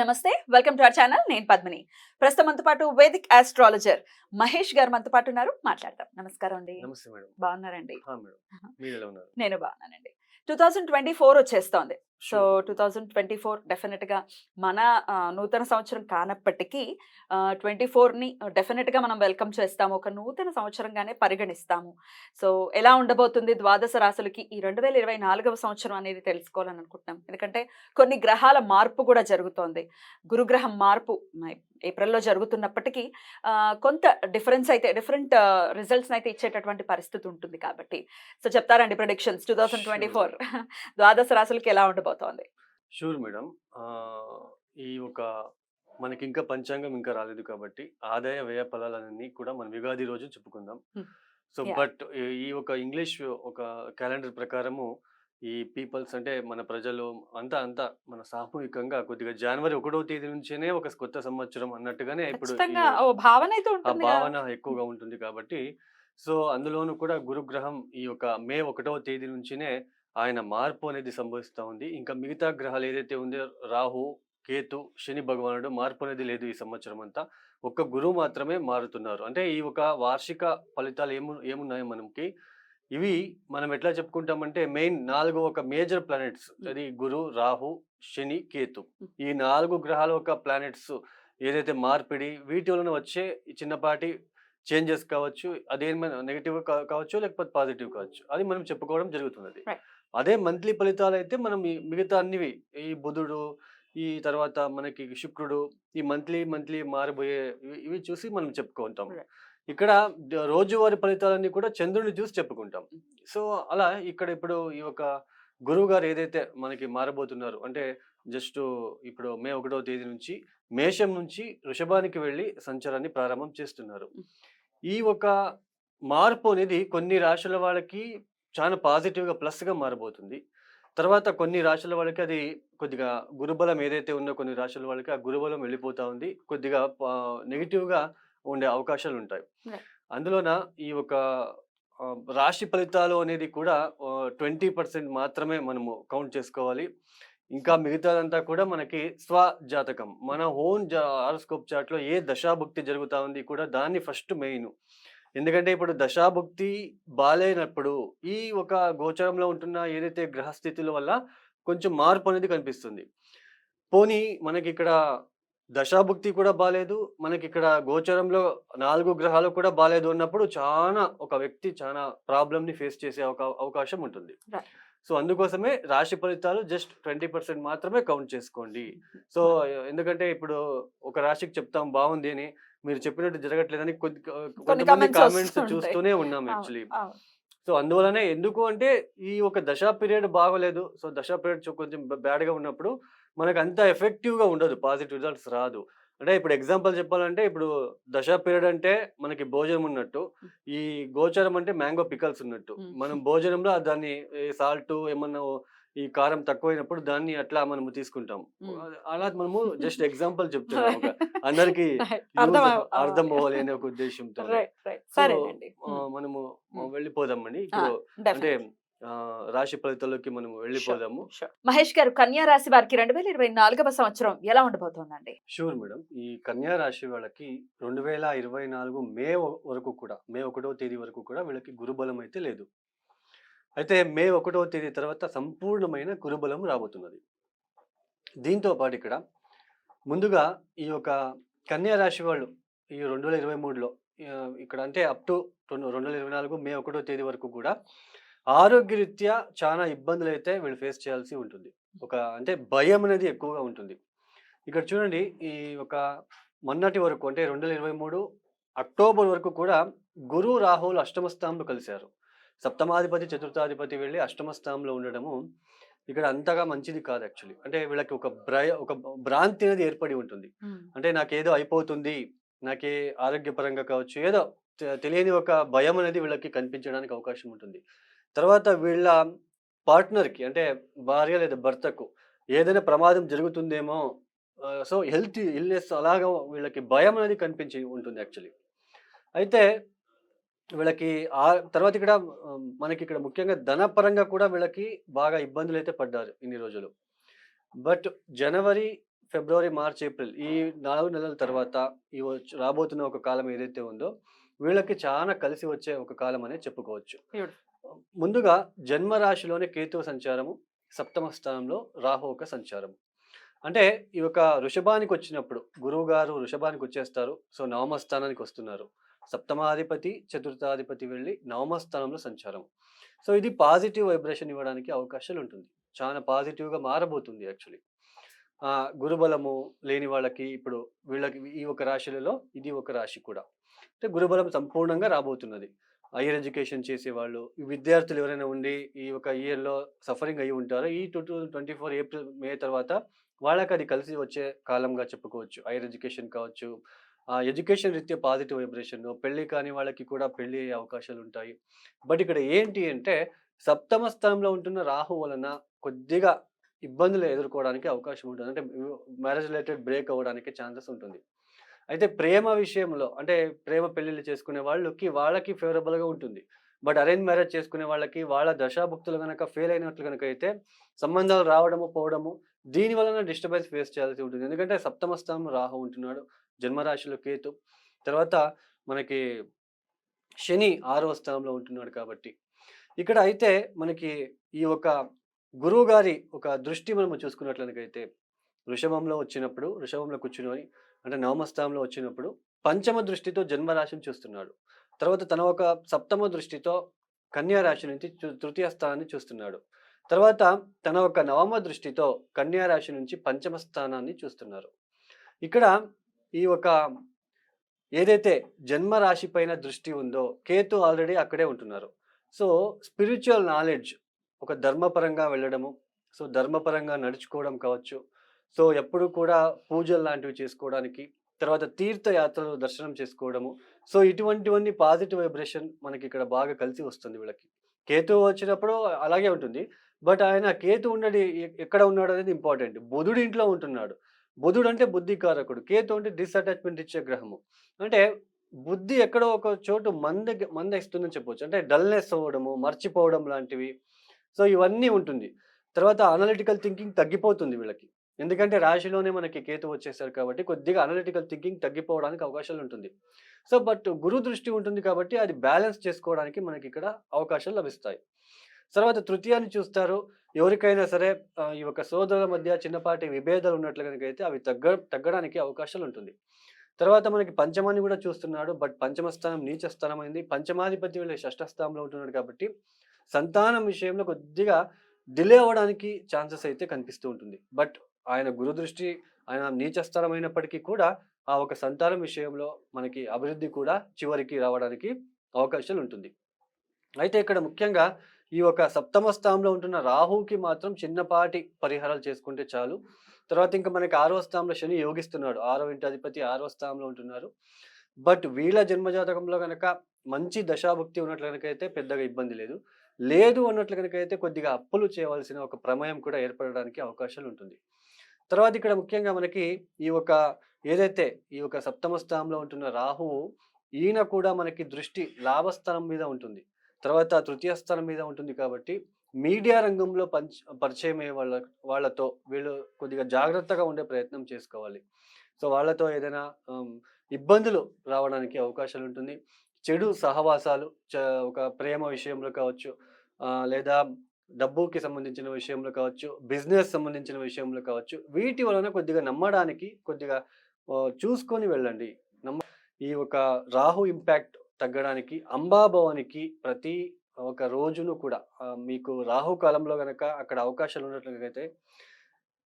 నమస్తే welcome to our channel. నేను పద్మిని. ప్రస్తుతం మనతో పాటు వేదిక్ ఆస్ట్రాలజర్ మహేష్ గారు మనతో పాటు ఉన్నారు. మాట్లాడదాం. నమస్కారం అండి. నమస్తే మేడం. బాగున్నారండి. నేను బాగున్నానండి. టూ థౌజండ్ ట్వంటీ ఫోర్ వచ్చేస్తోంది. So two thousand twenty four డెఫినెట్గా మన నూతన సంవత్సరం కానప్పటికీ ట్వంటీ ఫోర్ని డెఫినెట్గా మనం వెల్కమ్ చేస్తాము. ఒక నూతన సంవత్సరంగానే పరిగణిస్తాము. సో ఎలా ఉండబోతుంది ద్వాదశ రాశులకి ఈ రెండు వేల ఇరవై నాలుగవ సంవత్సరం అనేది తెలుసుకోవాలని అనుకుంటున్నాం ఎందుకంటే కొన్ని గ్రహాల మార్పు కూడా జరుగుతోంది. గురుగ్రహం మార్పు ఏప్రిల్లో జరుగుతున్నప్పటికీ కొంత డిఫరెన్స్ అయితే డిఫరెంట్ రిజల్ట్స్ అయితే ఇచ్చేటటువంటి పరిస్థితి ఉంటుంది కాబట్టి. సో చెప్తారండి predictions? Two thousand twenty four ద్వాదశ రాశులకి ఎలా ఉండబోతోంది? షూర్ మేడం ఆ, ఈ ఒక మనకి ఇంకా పంచాంగం ఇంకా రాలేదు కాబట్టి ఆదాయ వ్యయ ఫలాలన్నీ కూడా మనం యుగాది రోజు చెప్పుకుందాం. సో. బట్ ఈ ఒక ఇంగ్లీష్ ఒక క్యాలెండర్ ప్రకారము ఈ పీపుల్స్ అంటే మన ప్రజలు అంతా అంతా మన సామూహికంగా కొద్దిగా జనవరి ఒకటో తేదీ నుంచేనే ఒక కొత్త సంవత్సరం అన్నట్టుగానే ఇప్పుడు భావన ఎక్కువగా ఉంటుంది కాబట్టి సో అందులోనూ కూడా గురుగ్రహం ఈ యొక్క మే ఒకటవ తేదీ నుంచినే ఆయన మార్పు అనేది సంభవిస్తూ ఉంది. ఇంకా మిగతా గ్రహాలు ఏదైతే ఉందో రాహు కేతు శని భగవానుడు మార్పు అనేది లేదు ఈ సంవత్సరం అంతా. ఒక్క గురువు మాత్రమే మారుతున్నారు. అంటే ఈ ఒక వార్షిక ఫలితాలు ఏము ఏమున్నాయి మనకి? ఇవి మనం ఎట్లా చెప్పుకుంటామంటే మెయిన్ నాలుగు ఒక మేజర్ ప్లానెట్స్. అది గురు రాహు శని కేతు. ఈ నాలుగు గ్రహాల ఒక ప్లానెట్స్ ఏదైతే మార్పిడి వీటి వలన వచ్చే చిన్నపాటి చేంజెస్ కావచ్చు అదేమైనా నెగిటివ్ కావచ్చు లేకపోతే పాజిటివ్ కావచ్చు. అది మనం చెప్పుకోవడం జరుగుతున్నది. అదే మంత్లీ ఫలితాలు అయితే మనం ఈ మిగతా అన్నివి ఈ బుధుడు ఈ తర్వాత మనకి శుక్రుడు ఈ మంత్లీ మంత్లీ మారబోయే ఇవి- ఇవి చూసి మనం చెప్పుకుంటాం. Right. ఇక్కడ ద- రోజువారీ ఫలితాలన్నీ కూడా చంద్రుడిని చూసి చెప్పుకుంటాం. సో అలా ఇక్కడ ఇప్పుడు ఈ యొక్క గురువు గారు ఏదైతే మనకి మారబోతున్నారు అంటే జస్ట్ ఇప్పుడు మే ఒకటో తేదీ నుంచి మేషం నుంచి వృషభానికి వెళ్ళి సంచారాన్ని ప్రారంభం చేస్తున్నారు. ఈ ఒక మార్పు అనేది కొన్ని రాశుల వాళ్ళకి చాలా పాజిటివ్గా ప్లస్గా మారబోతుంది. తర్వాత కొన్ని రాశుల వాళ్ళకి అది కొద్దిగా గురుబలం ఏదైతే ఉందో కొన్ని రాశుల వాళ్ళకి ఆ గురుబలం వెళ్ళిపోతా ఉంది. కొద్దిగా నెగిటివ్గా ఉండే అవకాశాలు ఉంటాయి. అందులోన ఈ ఒక రాశి ఫలితాలు అనేది కూడా ట్వంటీ పర్సెంట్ మాత్రమే మనము కౌంట్ చేసుకోవాలి. ఇంకా మిగతాదంతా కూడా మనకి స్వ జాతకం మన ఓన్ హారోస్కోప్ చార్ట్లో ఏ దశాభుక్తి జరుగుతా ఉంది కూడా దాన్ని ఫస్ట్ మెయిన్. ఎందుకంటే ఇప్పుడు దశాభుక్తి బాలేనప్పుడు ఈ ఒక గోచరంలో ఉంటున్న ఏదైతే గ్రహస్థితుల వల్ల కొంచెం మార్పు అనేది కనిపిస్తుంది. పోనీ మనకి ఇక్కడ దశాభుక్తి కూడా బాలేదు మనకి ఇక్కడ గోచరంలో నాలుగు గ్రహాలు కూడా బాలేదు అన్నప్పుడు చాలా ఒక వ్యక్తి చాలా ప్రాబ్లమ్ని ఫేస్ చేసే ఒక అవకాశం ఉంటుంది. సో అందుకోసమే రాశి ఫలితాలు జస్ట్ ట్వంటీ పర్సెంట్ మాత్రమే కౌంట్ చేసుకోండి. సో ఎందుకంటే ఇప్పుడు ఒక రాశికి చెప్తాం బాగుంది అని మీరు చెప్పినట్టు జరగట్లేదని కొద్ది కొంతమంది కామెంట్స్. చూస్తూనే ఉన్నాం యాక్చువల్లీ. సో అందువలనే ఎందుకు అంటే ఈ ఒక దశా పీరియడ్ బాగోలేదు సో దశా పీరియడ్ కొంచెం బ్యాడ్గా ఉన్నప్పుడు మనకు అంత ఎఫెక్టివ్గా ఉండదు పాజిటివ్ రిజల్ట్స్ రాదు అంటే ఇప్పుడు ఎగ్జాంపుల్ చెప్పాలంటే ఇప్పుడు దశా పీరియడ్ అంటే మనకి భోజనం ఉన్నట్టు ఈ గోచరం అంటే మ్యాంగో పికల్స్ ఉన్నట్టు. మనం భోజనంలో దాన్ని సాల్ట్ ఏమన్నా ఈ కారం తక్కువైనప్పుడు దాన్ని అట్లా మనము తీసుకుంటాం. అలా మనము జస్ట్ ఎగ్జాంపుల్ చెప్తున్నాం. అందరికి. అర్థం అవ్వాలి. అనే ఒక ఉద్దేశంతో. మనము. వెళ్ళిపోదామండి. ఇప్పుడు అంటే రాశి ఫలితాల్లోకి మనం వెళ్ళిపోదాము. మహేష్ గారు కన్యా రాశి వారికి రెండు వేల ఇరవై నాలుగవ సంవత్సరం ఎలా ఉండబోతోందండి? Sure madam. ఈ కన్యా రాశి వాళ్ళకి రెండు వేల ఇరవై నాలుగు మే వరకు కూడా మే ఒకటో తేదీ వరకు కూడా వీళ్ళకి గురుబలం అయితే లేదు. అయితే మే ఒకటో తేదీ తర్వాత సంపూర్ణమైన గురుబలం రాబోతున్నది. దీంతో పాటు ఇక్కడ ముందుగా ఈ యొక్క కన్యా రాశి వాళ్ళు ఈ రెండు వేల ఇరవై మూడులో ఇక్కడ అంటే అప్ టు రెండు రెండు వేల ఇరవై నాలుగు మే ఒకటో తేదీ వరకు కూడా ఆరోగ్యరీత్యా చాలా ఇబ్బందులు అయితే వీళ్ళు ఫేస్ చేయాల్సి ఉంటుంది. ఒక అంటే భయం అనేది ఎక్కువగా ఉంటుంది. ఇక్కడ చూడండి ఈ ఒక మొన్నటి వరకు అంటే రెండు వేల ఇరవై మూడు అక్టోబర్ వరకు కూడా గురు రాహుల్ అష్టమ స్థానంలో కలిశారు. సప్తమాధిపతి చతుర్థాధిపతి వెళ్ళి అష్టమ స్థానంలో ఉండడము ఇక్కడ అంతగా మంచిది కాదు యాక్చువల్లీ అంటే వీళ్ళకి ఒక భ్రయ ఒక భ్రాంతి అనేది ఏర్పడి ఉంటుంది. అంటే నాకేదో అయిపోతుంది నాకే ఆరోగ్యపరంగా కావచ్చు ఏదో తెలియని ఒక భయం అనేది వీళ్ళకి కనిపించడానికి అవకాశం ఉంటుంది. తర్వాత వీళ్ళ పార్ట్నర్కి అంటే భార్య లేదా భర్తకు ఏదైనా ప్రమాదం జరుగుతుందేమో సో హెల్త్ ఇల్నెస్ అలాగా వీళ్ళకి భయం అనేది కనిపించి ఉంటుంది యాక్చువల్లీ అయితే వీళ్ళకి ఆ తర్వాత ఇక్కడ మనకి ఇక్కడ ముఖ్యంగా ధనపరంగా కూడా వీళ్ళకి బాగా ఇబ్బందులు అయితే పడ్డారు ఇన్ని రోజులు. బట్ జనవరి ఫిబ్రవరి మార్చ్ ఏప్రిల్ ఈ నాలుగు నెలల తర్వాత ఈ రాబోతున్న ఒక కాలం ఏదైతే ఉందో వీళ్ళకి చాలా కలిసి వచ్చే ఒక కాలం అనే చెప్పుకోవచ్చు. ముందుగా జన్మ రాశిలోనే కేతువు సంచారము సప్తమ స్థానంలో రాహు ఒక సంచారం అంటే ఈ యొక్క వృషభానికి వచ్చినప్పుడు గురువు గారు వృషభానికి వచ్చేస్తారు సో నవమ స్థానానికి వస్తున్నారు. సప్తమాధిపతి చతుర్థాధిపతి వెళ్ళి నవమ స్థానంలో సంచారం. సో ఇది పాజిటివ్ వైబ్రేషన్ ఇవ్వడానికి అవకాశాలు ఉంటుంది. చాలా పాజిటివ్గా మారబోతుంది యాక్చువల్లీ. గురుబలము లేని వాళ్ళకి ఇప్పుడు వీళ్ళకి ఈ ఒక రాశులలో ఇది ఒక రాశి కూడా. అంటే గురుబలం సంపూర్ణంగా రాబోతున్నది. హైయర్ ఎడ్యుకేషన్ చేసేవాళ్ళు విద్యార్థులు ఎవరైనా ఉండి ఈ ఒక ఇయర్లో సఫరింగ్ అయ్యి ఉంటారో ఈ two thousand twenty four April May తర్వాత వాళ్ళకి అది కలిసి వచ్చే కాలంగా చెప్పుకోవచ్చు. హైయర్ ఎడ్యుకేషన్ కావచ్చు ఎడ్యుకేషన్ రీత్యా పాజిటివ్ వైబ్రేషన్ పెళ్ళి కాని వాళ్ళకి కూడా పెళ్ళి అయ్యే అవకాశాలు ఉంటాయి బట్ ఇక్కడ ఏంటి అంటే సప్తమ స్థానంలో ఉంటున్న రాహు వలన కొద్దిగా ఇబ్బందులు ఎదుర్కోవడానికి అవకాశం ఉంటుంది. అంటే మ్యారేజ్ రిలేటెడ్ బ్రేక్ అవ్వడానికి ఛాన్సెస్ ఉంటుంది. అయితే ప్రేమ విషయంలో అంటే ప్రేమ పెళ్ళిళ్ళు చేసుకునే వాళ్ళకి వాళ్ళకి ఫేవరబుల్గా ఉంటుంది. బట్ అరేంజ్ మ్యారేజ్ చేసుకునే వాళ్ళకి వాళ్ళ దశాభుక్తులు కనుక ఫెయిల్ అయినట్లు కనుక అయితే సంబంధాలు రావడము పోవడము దీని వలన డిస్టర్బెన్స్ ఫేస్ చేయాల్సి ఉంటుంది. ఎందుకంటే సప్తమ స్థానం రాహు ఉంటున్నాడు. జన్మరాశిలో కేతు. తర్వాత మనకి శని ఆరవ స్థానంలో ఉంటున్నాడు కాబట్టి. ఇక్కడ అయితే మనకి ఈ ఒక గురువు గారి ఒక దృష్టి మనము చూసుకున్నట్లయితే వృషభంలో వచ్చినప్పుడు వృషభంలో కూర్చుని అంటే నవమ స్థానంలో వచ్చినప్పుడు పంచమ దృష్టితో జన్మరాశిని చూస్తున్నాడు. తర్వాత తన ఒక సప్తమ దృష్టితో కన్యా రాశి నుంచి తృతీయ స్థానాన్ని చూస్తున్నాడు. తర్వాత తన ఒక నవమ దృష్టితో కన్యా రాశి నుంచి పంచమ స్థానాన్ని చూస్తున్నారు. ఇక్కడ ఈ ఒక ఏదైతే జన్మ రాశి పైన దృష్టి ఉందో కేతు ఆల్రెడీ అక్కడే ఉంటున్నారు. సో స్పిరిచువల్ నాలెడ్జ్ ఒక ధర్మపరంగా వెళ్ళడము సో ధర్మపరంగా నడుచుకోవడం కావచ్చు. సో ఎప్పుడు కూడా పూజలు లాంటివి చేసుకోవడానికి తర్వాత తీర్థయాత్రలు దర్శనం చేసుకోవడము. సో ఇటువంటివన్నీ పాజిటివ్ వైబ్రేషన్ మనకి ఇక్కడ బాగా కలిసి వస్తుంది వీళ్ళకి. కేతు వచ్చినప్పుడు అలాగే ఉంటుంది. బట్ ఆయన కేతు ఉన్నది ఎక్కడ ఉన్నాడు అనేది ఇంపార్టెంట్. బుధుడి ఇంట్లో ఉంటున్నాడు. బుధుడు అంటే బుద్ధి కారకుడు కేతు అంటే డిస్అటాచ్మెంట్ ఇచ్చే గ్రహము. అంటే బుద్ధి ఎక్కడో ఒక చోటు మంద మందేస్తుందని చెప్పవచ్చు చెప్పొచ్చు. అంటే డల్నెస్ అవ్వడము మర్చిపోవడం లాంటివి. సో ఇవన్నీ ఉంటుంది. తర్వాత అనలిటికల్ థింకింగ్ తగ్గిపోతుంది వీళ్ళకి. ఎందుకంటే రాశిలోనే మనకి కేతు వచ్చేసారు కాబట్టి కొద్దిగా అనలిటికల్ థింకింగ్ తగ్గిపోవడానికి అవకాశాలు ఉంటుంది. సో బట్ గురు దృష్టి ఉంటుంది కాబట్టి అది బ్యాలెన్స్ చేసుకోవడానికి మనకి ఇక్కడ అవకాశాలు లభిస్తాయి. తర్వాత తృతీయాన్ని చూస్తారు. ఎవరికైనా సరే ఈ యొక్క సోదరుల మధ్య చిన్నపాటి విభేదాలు ఉన్నట్లు కనుకైతే అయితే అవి తగ్గ తగ్గడానికి అవకాశాలు ఉంటుంది. తర్వాత మనకి పంచమాన్ని కూడా చూస్తున్నాడు. బట్ పంచమ స్థానం నీచ స్థానం అయింది. పంచమాధిపతి వీళ్ళ షష్ఠ స్థానంలో ఉంటున్నాడు కాబట్టి సంతానం విషయంలో కొద్దిగా డిలే అవ్వడానికి ఛాన్సెస్ అయితే కనిపిస్తూ ఉంటుంది. బట్ ఆయన గురు దృష్టి ఆయన నీచ అయినప్పటికీ కూడా ఆ ఒక సంతానం విషయంలో మనకి అభివృద్ధి కూడా చివరికి రావడానికి అవకాశాలు ఉంటుంది. అయితే ఇక్కడ ముఖ్యంగా ఈ ఒక సప్తమ స్థానంలో ఉంటున్న రాహుకి మాత్రం చిన్నపాటి పరిహారాలు చేసుకుంటే చాలు. తర్వాత ఇంకా మనకి ఆరో స్థానంలో శని యోగిస్తున్నాడు. ఆరో ఇంటి అధిపతి ఆరో స్థానంలో ఉంటున్నారు. బట్ వీళ్ళ జన్మజాతకంలో కనుక మంచి దశాభుక్తి ఉన్నట్లు కనుకైతే అయితే పెద్దగా ఇబ్బంది లేదు. లేదు అన్నట్లు కనుక అయితే కొద్దిగా అప్పులు చేయవలసిన ఒక ప్రమేయం కూడా ఏర్పడడానికి అవకాశాలు ఉంటుంది. తర్వాత ఇక్కడ ముఖ్యంగా మనకి ఈ ఒక ఏదైతే ఈ ఒక సప్తమ స్థానంలో ఉంటున్న రాహువు ఈయన కూడా మనకి దృష్టి లాభస్థానం మీద ఉంటుంది. తర్వాత తృతీయ స్థానం మీద ఉంటుంది కాబట్టి మీడియా రంగంలో పంచ పరిచయం అయ్యే వాళ్ళ వాళ్ళతో వీళ్ళు కొద్దిగా జాగ్రత్తగా ఉండే ప్రయత్నం చేసుకోవాలి. సో వాళ్ళతో ఏదైనా ఇబ్బందులు రావడానికి అవకాశాలు ఉంటుంది. చెడు సహవాసాలు చ- ఒక ప్రేమ విషయంలో కావచ్చు లేదా డబ్బుకి సంబంధించిన విషయంలో కావచ్చు బిజినెస్ సంబంధించిన విషయంలో కావచ్చు వీటి వలన కొద్దిగా నమ్మడానికి కొద్దిగా చూసుకొని వెళ్ళండి. నమ్మ ఈ ఒక రాహు ఇంపాక్ట్ తగ్గడానికి అంబాభవానికి ప్రతి ఒక రోజును కూడా మీకు రాహు కాలంలో కనుక అక్కడ అవకాశాలు ఉన్నట్లయితే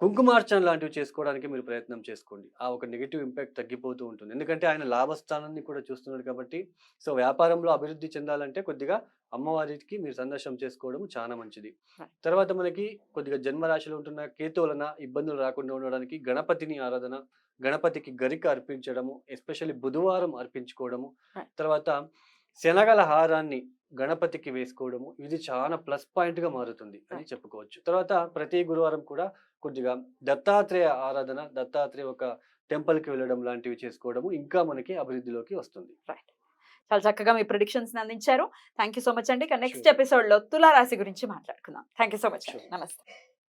కుంకుమార్చన లాంటివి చేసుకోవడానికి మీరు ప్రయత్నం చేసుకోండి ఆ ఒక నెగిటివ్ ఇంపాక్ట్ తగ్గిపోతూ ఉంటుంది ఎందుకంటే ఆయన లాభస్థానాన్ని కూడా చూస్తున్నాడు కాబట్టి సో వ్యాపారంలో అభివృద్ధి చెందాలంటే కొద్దిగా అమ్మవారికి మీరు సందర్శనం చేసుకోవడం చాలా మంచిది. తర్వాత మనకి కొద్దిగా జన్మరాశిలో ఉంటున్న కేతు వలన ఇబ్బందులు రాకుండా ఉండడానికి గణపతిని ఆరాధన గణపతికి గరిక అర్పించడము ఎస్పెషల్లీ బుధవారం అర్పించుకోవడము. తర్వాత శనగల హారాన్ని గణపతికి వేసుకోవడము ఇది చాలా ప్లస్ పాయింట్గా మారుతుంది అని. చెప్పుకోవచ్చు. తర్వాత ప్రతి గురువారం కూడా కొద్దిగా దత్తాత్రేయ ఆరాధన దత్తాత్రేయ ఒక టెంపుల్కి వెళ్ళడం లాంటివి చేసుకోవడము ఇంకా మనకి అభివృద్ధిలోకి వస్తుంది. చాలా చక్కగా మీ ప్రిడిక్షన్స్ అందించారు. థ్యాంక్ సో మచ్ అండి. ఇక నెక్స్ట్. ఎపిసోడ్లో తులారాశి గురించి మాట్లాడుకుందాం. Thank so much. నమస్తే.